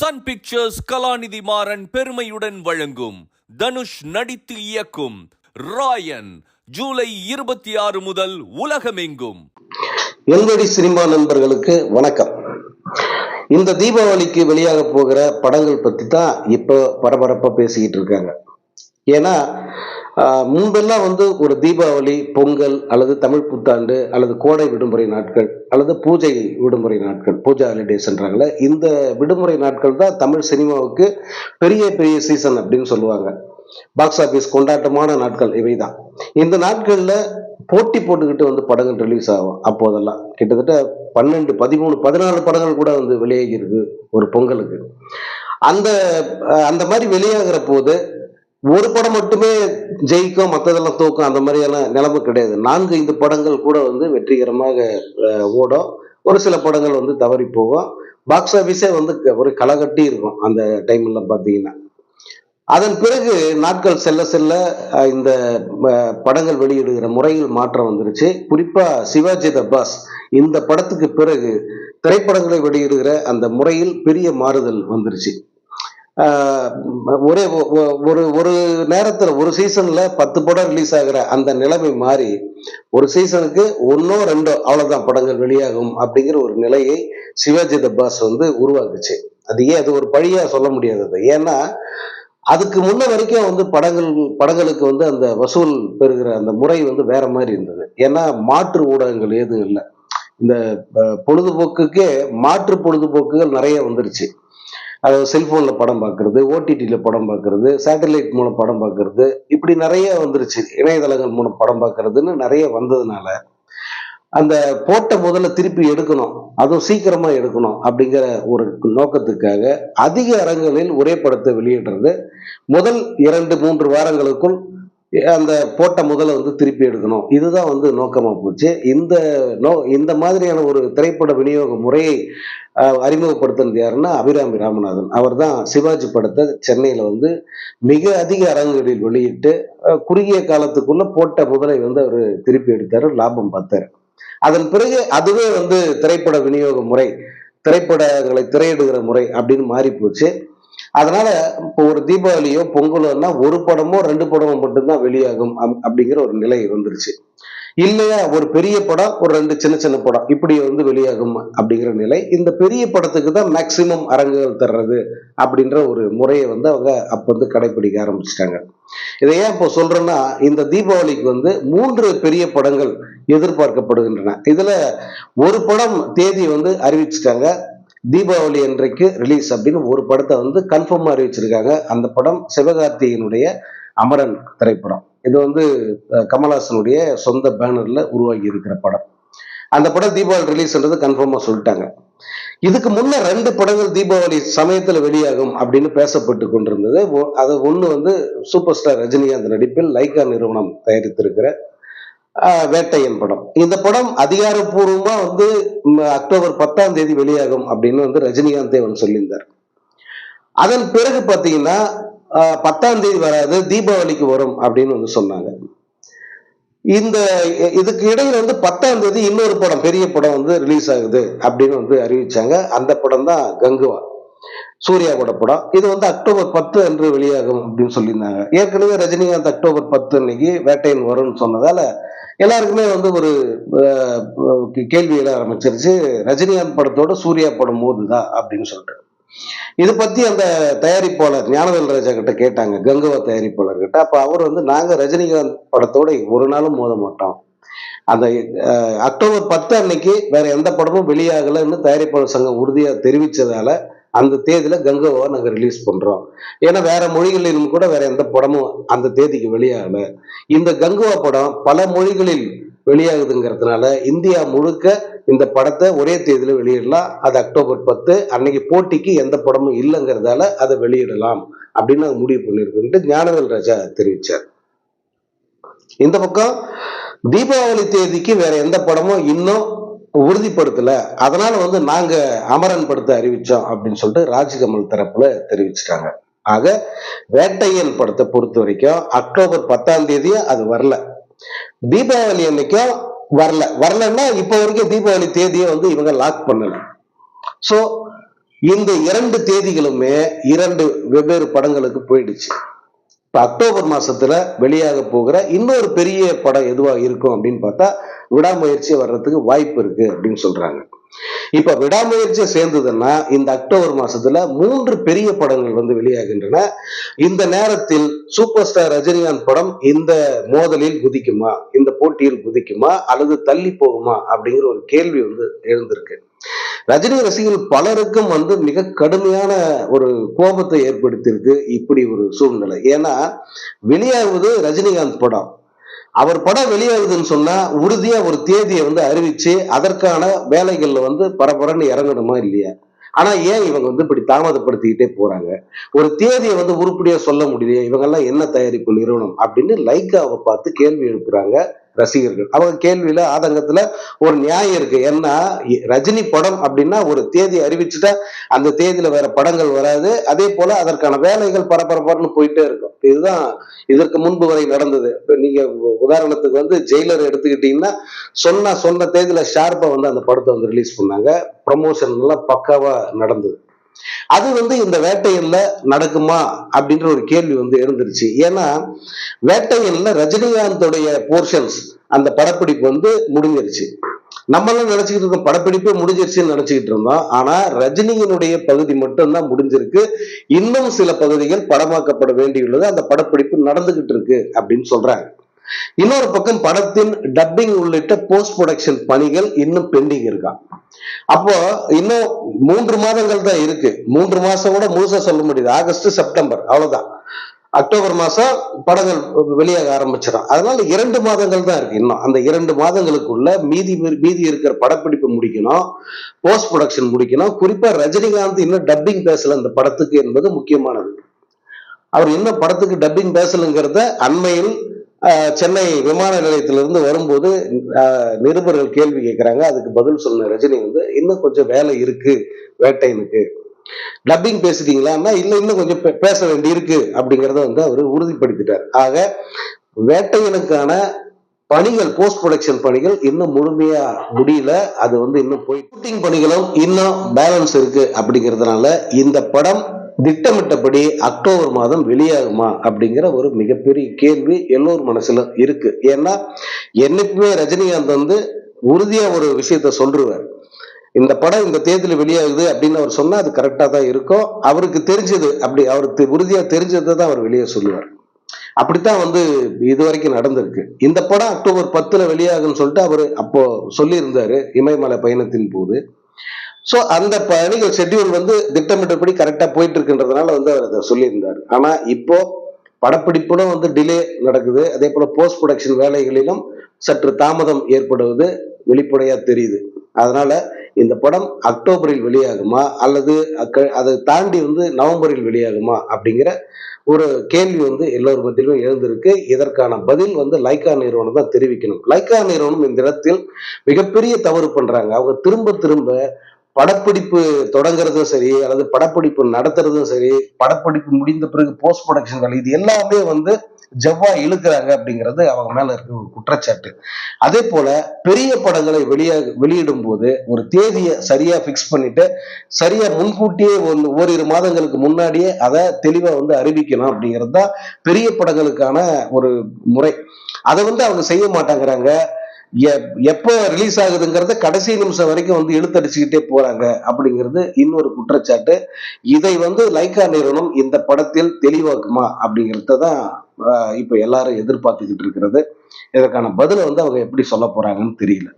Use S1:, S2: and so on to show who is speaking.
S1: Sun pictures கலாநிதி மாறன் பெருமையுடன் வழங்கும் தனுஷ் நடித்து இயக்கும் ராயன் ஜூலை இருபத்தி ஆறு முதல் உலகமெங்கும்.
S2: எல்வடி சினிமா நண்பர்களுக்கு வணக்கம். இந்த தீபாவளிக்கு வெளியாக போகிற படங்கள் பத்தி தான் இப்போ பரபரப்பா பேசிக்கிட்டு இருக்காங்க. ஏன்னா முன்பெல்லாம் வந்து ஒரு தீபாவளி பொங்கல் அல்லது தமிழ் புத்தாண்டு அல்லது கோடை விடுமுறை நாட்கள் அல்லது பூஜை விடுமுறை நாட்கள் பூஜா ஹாலிடேஸ்ன்றாங்களே இந்த விடுமுறை நாட்கள் தான் தமிழ் சினிமாவுக்கு பெரிய பெரிய சீசன் அப்படின்னு சொல்லுவாங்க. பாக்ஸ் ஆஃபீஸ் கொண்டாட்டமான நாட்கள் இவை தான் இந்த நாட்களில் போட்டி போட்டுக்கிட்டு வந்து படங்கள் ரிலீஸ் ஆகும். அப்போதெல்லாம் கிட்டத்தட்ட பன்னெண்டு பதிமூணு பதினாலு படங்கள் கூட வந்து வெளியாகிருக்கு ஒரு பொங்கலுக்கு. அந்த அந்த மாதிரி வெளியாகிற போது ஒரு படம் மட்டுமே ஜெயிக்கும் மற்றதெல்லாம் தோக்கும் அந்த மாதிரியெல்லாம் நிலைமை கிடையாது. நான்கு ஐந்து படங்கள் கூட வந்து வெற்றிகரமாக ஓடும். ஒரு சில படங்கள் வந்து தவறி போகும். பாக்ஸ் ஆஃபீஸே வந்து க- ஒரு களைகட்டி இருக்கும் அந்த டைம்ல பார்த்தீங்கன்னா. அதன் பிறகு நாட்கள் செல்ல செல்ல இந்த படங்கள் வெளியிடுகிற முறையில் மாற்றம் வந்துருச்சு. குறிப்பாக சிவாஜி த பாஸ் இந்த படத்துக்கு பிறகு திரைப்படங்களை வெளியிடுகிற அந்த முறையில் பெரிய மாறுதல் வந்துருச்சு. ஒரே ஒரு ஒரு நேரத்தில் ஒரு சீசன்ல பத்து படம் ரிலீஸ் ஆகிற அந்த நிலைமை மாறி ஒரு சீசனுக்கு ஒன்றோ ரெண்டோ அவ்வளோதான் படங்கள் வெளியாகும் அப்படிங்கிற ஒரு நிலையை சிவாஜி த பாஸ் வந்து உருவாக்குச்சு. அது ஏன் அது ஒரு பழியாக சொல்ல முடியாது அது. ஏன்னா அதுக்கு முன்ன வரைக்கும் வந்து படங்கள் படங்களுக்கு வந்து அந்த வசூல் பெறுகிற அந்த முறை வந்து வேற மாதிரி இருந்தது. ஏன்னா மாற்று ஊடகங்கள் எதுவும் இல்லை. இந்த பொழுதுபோக்குக்கே மாற்று பொழுதுபோக்குகள் நிறைய வந்துருச்சு. அதாவது செல்ஃபோனில் படம் பார்க்கறது ஓடிடியில் படம் பார்க்கறது சேட்டலைட் மூலம் படம் பார்க்கறது இப்படி நிறைய வந்துருச்சு. இணையதளங்கள் மூலம் படம் பார்க்கறதுன்னு நிறைய வந்ததுனால அந்த போட்ட முதல்ல திருப்பி எடுக்கணும். அதுவும் சீக்கிரமாக எடுக்கணும் அப்படிங்கிற ஒரு நோக்கத்துக்காக அதிக அரங்குகளில் ஒரே படத்தை வெளியிடுறது. முதல் இரண்டு மூன்று வாரங்களுக்குள் அந்த போட்ட முதல்ல வந்து திருப்பி எடுக்கணும். இதுதான் வந்து நோக்கமாக போச்சு. இந்த நோ இந்த மாதிரியான ஒரு திரைப்பட விநியோக முறையை அறிமுகப்படுத்தினது யாருன்னா அபிராமி ராமநாதன். அவர் தான் சிவாஜி படத்தை சென்னையில் வந்து மிக அதிக அரங்குகளில் வெளியிட்டு குறுகிய காலத்துக்குள்ள போட்ட முதலை வந்து அவர் திருப்பி எடுத்தார் லாபம் பார்த்தார். அதன் பிறகு அதுவே வந்து திரைப்பட விநியோக முறை திரைப்படங்களை திரையிடுகிற முறை அப்படின்னு மாறி போச்சு அதனால இப்போ ஒரு தீபாவளியோ பொங்கலோன்னா ஒரு படமோ ரெண்டு படமோ மட்டும்தான் வெளியாகும் அப்படிங்கிற ஒரு நிலை வந்துருச்சு இல்லையா ஒரு பெரிய படம் ஒரு ரெண்டு சின்ன சின்ன படம் இப்படி வந்து வெளியாகும் அப்படிங்கிற நிலை. இந்த பெரிய படத்துக்கு தான் மேக்சிமம் அரங்குகள் தர்றது அப்படின்ற ஒரு முறையை வந்து அவங்க அப்ப வந்து கடைபிடிக்க ஆரம்பிச்சிட்டாங்க. இதை ஏன் இப்போ சொல்றேன்னா இந்த தீபாவளிக்கு வந்து மூன்று பெரிய படங்கள் எதிர்பார்க்கப்படுகின்றன. இதுல ஒரு படம் தேதி வந்து அறிவிச்சிட்டாங்க. தீபாவளி அன்றைக்கு ரிலீஸ் அப்படின்னு ஒரு படத்தை வந்து கன்ஃபார்மாக அறிவிச்சிருக்காங்க அந்த படம் சிவகார்த்தியினுடைய அமரன் திரைப்படம். இது வந்து கமலஹாசனுடைய கமல்ஹாசனுடைய சொந்த பேனரில் உருவாகி இருக்கிற படம். அந்த படம் தீபாவளி ரிலீஸ்ன்றது கன்ஃபார்மாக சொல்லிட்டாங்க. இதுக்கு முன்ன ரெண்டு படங்கள் தீபாவளி சமயத்தில் வெளியாகும் அப்படின்னு பேசப்பட்டு கொண்டிருந்தது. ஒ- அது ஒன்று வந்து சூப்பர் ஸ்டார் ரஜினிகாந்த் நடிப்பில் லைகா நிறுவனம் தயாரித்திருக்கிற வேட்டையன் படம். இந்த படம் அதிகாரப்பூர்வமா வந்து அக்டோபர் பத்தாம் தேதி வெளியாகும் அப்படின்னு வந்து ரஜினிகாந்த் தேவன் சொல்லியிருந்தார். அதன் பிறகு பார்த்தீங்கன்னா ஆஹ், பத்தாம் தேதி வராது தீபாவளிக்கு வரும் அப்படின்னு வந்து சொன்னாங்க. இந்த இதுக்கு இடையில வந்து பத்தாம் தேதி இன்னொரு படம் பெரிய படம் வந்து ரிலீஸ் ஆகுது அப்படின்னு வந்து அறிவிச்சாங்க. அந்த படம் தான் கங்குவா சூர்யாவோட படம். இது வந்து அக்டோபர் பத்து அன்று வெளியாகும் அப்படின்னு சொல்லியிருந்தாங்க. ஏற்கனவே ரஜினிகாந்த் அக்டோபர் பத்து அன்னைக்கு வேட்டையன் வரும்னு சொன்னதால எல்லாருக்குமே வந்து ஒரு கேள்வி எழ ஆரம்பிச்சிருச்சு. ரஜினிகாந்த் படத்தோட சூர்யா படம் மோதுதா அப்படின்னு சொல்லிட்டு. இது பத்தி அந்த தயாரிப்பாளர் ஞானவேல் ராஜா கிட்ட கேட்டாங்க கங்குவா தயாரிப்பாளர் கிட்ட. அப்ப அவர் வந்து நாங்க ரஜினிகாந்த் படத்தோட ஒரு நாளும் மோத மாட்டோம். அந்த அக்டோபர் பத்து அன்னைக்கு வேற எந்த படமும் வெளியாகலைன்னு தயாரிப்பாளர் சங்கம் உறுதியா தெரிவிச்சதால அந்த தேதியில கங்குவாவை நாங்கள் ரிலீஸ் பண்றோம். ஏன்னா வேற மொழிகளிலும் கூட வேற எந்த படமும் அந்த தேதிக்கு வெளியாகல. இந்த கங்குவா படம் பல மொழிகளில் வெளியாகுதுங்கிறதுனால இந்தியா முழுக்க இந்த படத்தை ஒரே தேதியில வெளியிடலாம். அது அக்டோபர் பத்து. அன்னைக்கு போட்டிக்கு எந்த படமும் இல்லைங்கிறதால அதை வெளியிடலாம் அப்படின்னு முடிவு பண்ணியிருக்குன்ட்டு ஞானவேல் ராஜா தெரிவிச்சார். இந்த பக்கம் தீபாவளி தேதிக்கு வேற எந்த படமும் இன்னும் உறுதிப்படுத்தல. அதனால வந்து நாங்க அமரன் படத்தை அறிவிச்சோம் அப்படின்னு சொல்லிட்டு ராஜ்கமல் தரப்புல தெரிவிச்சிட்டாங்க. ஆக வேட்டையன் படத்தை பொறுத்த வரைக்கும் அக்டோபர் பத்தாம் தேதியும் அது வரல. தீபாவளி அன்னைக்கும் வரல. வரலன்னா இப்ப வரைக்கும் தீபாவளி தேதியை வந்து இவங்க லாக் பண்ணல. சோ இந்த இரண்டு தேதிகளுமே இரண்டு வெவ்வேறு படங்களுக்கு போயிடுச்சு. இப்போ அக்டோபர் மாதத்தில் வெளியாக போகிற இன்னொரு பெரிய படம் எதுவாக இருக்கும் அப்படின்னு பார்த்தா விடாமுயற்சி வர்றதுக்கு வாய்ப்பு இருக்கு அப்படின்னு சொல்கிறாங்க இப்போ விடாமுயற்சியை சேர்ந்ததுன்னா இந்த அக்டோபர் மாதத்தில் மூன்று பெரிய படங்கள் வந்து வெளியாகின்றன. இந்த நேரத்தில் சூப்பர் ஸ்டார் ரஜினிகாந்த் படம் இந்த மோதலில் குதிக்குமா? இந்த போட்டியில் குதிக்குமா? அல்லது தள்ளி போகுமா? அப்படிங்கிற ஒரு கேள்வி வந்து எழுந்திருக்கு. ரஜினி ரசிகர்கள் பலருக்கும் வந்து மிக கடுமையான ஒரு கோபத்தை ஏற்படுத்தியிருக்கு இப்படி ஒரு சூழ்நிலை. ஏன்னா வெளியாகுவது ரஜினிகாந்த் படம். அவர் படம் வெளியாகுதுன்னு சொன்னா உறுதியா ஒரு தேதியை வந்து அறிவிச்சு அதற்கான வேலைகள்ல வந்து பரபரன்னு இறங்கணுமா இல்லையா? ஆனா ஏன் இவங்க வந்து இப்படி தாமதப்படுத்திக்கிட்டே போறாங்க? ஒரு தேதியை வந்து உருப்படியா சொல்ல முடியலையே இவங்க எல்லாம் என்ன தயாரிப்பு நிறுவனம் அப்படின்னு லைக்காவை பார்த்து கேள்வி எழுப்புறாங்க. ரசிகர்கள். அவங்க கேள்வியில ஆதங்கத்துல ஒரு நியாயம் இருக்கு. ஏன்னா ரஜினி படம் அப்படின்னா ஒரு தேதி அறிவிச்சுட்டா அந்த தேதியில வேற படங்கள் வராது. அதே போல அதற்கான வேலைகள் பரபரப்பரன்னு போயிட்டே இருக்கும். இதுதான் இதற்கு முன்பு வரை நடந்தது. இப்ப நீங்க உதாரணத்துக்கு வந்து ஜெயிலர் எடுத்துக்கிட்டீங்கன்னா சொன்ன சொன்ன தேதியில ஷார்ப்பா வந்து அந்த படத்தை வந்து ரிலீஸ் பண்ணாங்க. ப்ரமோஷன் எல்லாம் பக்காவா நடந்தது. அது வந்து இந்த வேட்டையல்ல நடக்குமா அப்படின்ற ஒரு கேள்வி வந்து எழுந்துருச்சு. ஏன்னா வேட்டையல்ல ரஜினிகாந்தோடைய போர்ஷன்ஸ் அந்த படப்பிடிப்பு வந்து முடிஞ்சிருச்சு. நம்மளாம் நினைச்சுக்கிட்டு இருக்கோம் படப்பிடிப்பே முடிஞ்சிருச்சுன்னு நினைச்சுக்கிட்டு இருந்தோம். ஆனா ரஜினியினுடைய பகுதி மட்டும்தான் முடிஞ்சிருக்கு. இன்னும் சில பகுதிகள் படமாக்கப்பட வேண்டியுள்ளது. அந்த படப்பிடிப்பு நடந்துகிட்டு இருக்கு அப்படின்னு சொல்றாங்க. இன்னொரு பக்கம் படத்தின் டப்பிங் உள்ளிட்ட போஸ்ட் ப்ரொடக்ஷன் பணிகள் இன்னும் பெண்டிங் இருக்கா? அப்போ இன்னும் மூன்று மாதங்கள் தான் இருக்கு. மூன்று மாசம் கூட முழுசா சொல்ல முடியுது. ஆகஸ்ட் செப்டம்பர் அவ்வளவுதான். அக்டோபர் மாசம் படங்கள் வெளியாக ஆரம்பிச்சிடும். அதனால இரண்டு மாதங்கள் தான் இருக்கு இன்னும். அந்த இரண்டு மாதங்களுக்குள்ள மீதி மீதி இருக்கிற படப்பிடிப்பு முடிக்கணும் போஸ்ட் ப்ரொடக்ஷன் முடிக்கணும். குறிப்பா ரஜினிகாந்த் இன்னும் டப்பிங் பேசல இந்த படத்துக்கு என்பது முக்கியமானது. அவர் இன்னும் படத்துக்கு டப்பிங் பேசலுங்கிறத அண்மையில் சென்னை விமான நிலையத்திலிருந்து வரும்போது ஆஹ், நிருபர்கள் கேள்வி கேட்கிறாங்க அதுக்கு பதில் சொன்ன ரஜினி வந்து இன்னும் கொஞ்சம் வேலை இருக்கு வேட்டையனுக்கு. டப்பிங் பேசிட்டீங்களான்னா இல்லை இன்னும் கொஞ்சம் பேச வேண்டி இருக்கு. அப்படிங்கிறத வந்து அவர் உறுதிப்படுத்திட்டார். ஆக வேட்டையனுக்கான பணிகள் போஸ்ட் ப்ரொடக்ஷன் பணிகள் இன்னும் முழுமையா முடியல. அது வந்து இன்னும் போய் ஷூட்டிங் பணிகளும் இன்னும் பேலன்ஸ் இருக்கு அப்படிங்கிறதுனால இந்த படம் திட்டமிட்டபடி அக்டோபர் மாதம் வெளியாகுமா அப்படிங்கிற ஒரு மிகப்பெரிய கேள்வி எல்லோர் மனசுல இருக்கு. ஏன்னா என்னைக்குமே ரஜினிகாந்த் வந்து உறுதியா ஒரு விஷயத்த சொல்றார் இந்த படம் இந்த தேர்தலில் வெளியாகுது அப்படின்னு அவர் சொன்னா அது கரெக்டா தான் இருக்கும். அவருக்கு தெரிஞ்சது அப்படி அவருக்கு உறுதியா தெரிஞ்சதை தான் அவர் வெளியே சொல்லுவார். அப்படித்தான் வந்து இது வரைக்கும் நடந்திருக்கு. இந்த படம் அக்டோபர் பத்துல வெளியாகுன்னு சொல்லிட்டு அவர் அப்போ சொல்லியிருந்தாரு இமயமலை பயணத்தின் போது. ஸோ அந்த பணிகள் ஷெட்யூல் வந்து திட்டமிட்டபடி கரெக்டாக போயிட்டு இருக்குன்றதுனால வந்து அவர் அதை சொல்லியிருந்தார். ஆனால் இப்போ படப்பிடிப்புலும் வந்து டிலே நடக்குது. அதே போல போஸ்ட் ப்ரொடக்ஷன் வேலைகளிலும் சற்று தாமதம் ஏற்படுவது வெளிப்படையாக தெரியுது. அதனால இந்த படம் அக்டோபரில் வெளியாகுமா அல்லது அக்க- அதை தாண்டி வந்து நவம்பரில் வெளியாகுமா அப்படிங்கிற ஒரு கேள்வி வந்து எல்லோர் மத்தியிலும் எழுந்திருக்கு. இதற்கான பதில் வந்து லைக்கா நிறுவனம் தான் தெரிவிக்கணும். லைக்கா நிறுவனம் இந்த இடத்தில் மிகப்பெரிய தவறு பண்றாங்க. அவங்க திரும்ப திரும்ப படப்பிடிப்பு தொடங்குறதும் சரி அல்லது படப்பிடிப்பு நடத்துறதும் சரி படப்பிடிப்பு முடிந்த பிறகு போஸ்ட் ப்ரொடக்ஷன் வேலை இது எல்லாமே வந்து ஜவ்வா இழுக்கிறாங்க அப்படிங்கிறது அவங்க மேல இருக்க ஒரு குற்றச்சாட்டு. அதே போல பெரிய படங்களை வெளியாக வெளியிடும் போது ஒரு தேதியை சரியா ஃபிக்ஸ் பண்ணிட்டு சரியா முன்கூட்டியே ஒரு ஓரிரு மாதங்களுக்கு முன்னாடியே அதை தெளிவா வந்து அறிவிக்கணும் அப்படிங்கிறது தான் பெரிய படங்களுக்கான ஒரு முறை. அதை வந்து அவங்க செய்ய மாட்டாங்கிறாங்க. எப்போ ரிலீஸ் ஆகுதுங்கிறத கடைசி நிமிஷம் வரைக்கும் வந்து இழுத்தடிச்சுக்கிட்டே போறாங்க அப்படிங்கிறது இன்னொரு குற்றச்சாட்டு. இதை வந்து லைக்கா நிறுவனம் இந்த படத்தில் தெளிவாக்குமா அப்படிங்கிறத தான் இப்போ எல்லாரும் எதிர்பார்த்துக்கிட்டு இருக்கிறது. இதற்கான பதிலை வந்து அவங்க எப்படி சொல்ல போறாங்கன்னு தெரியல.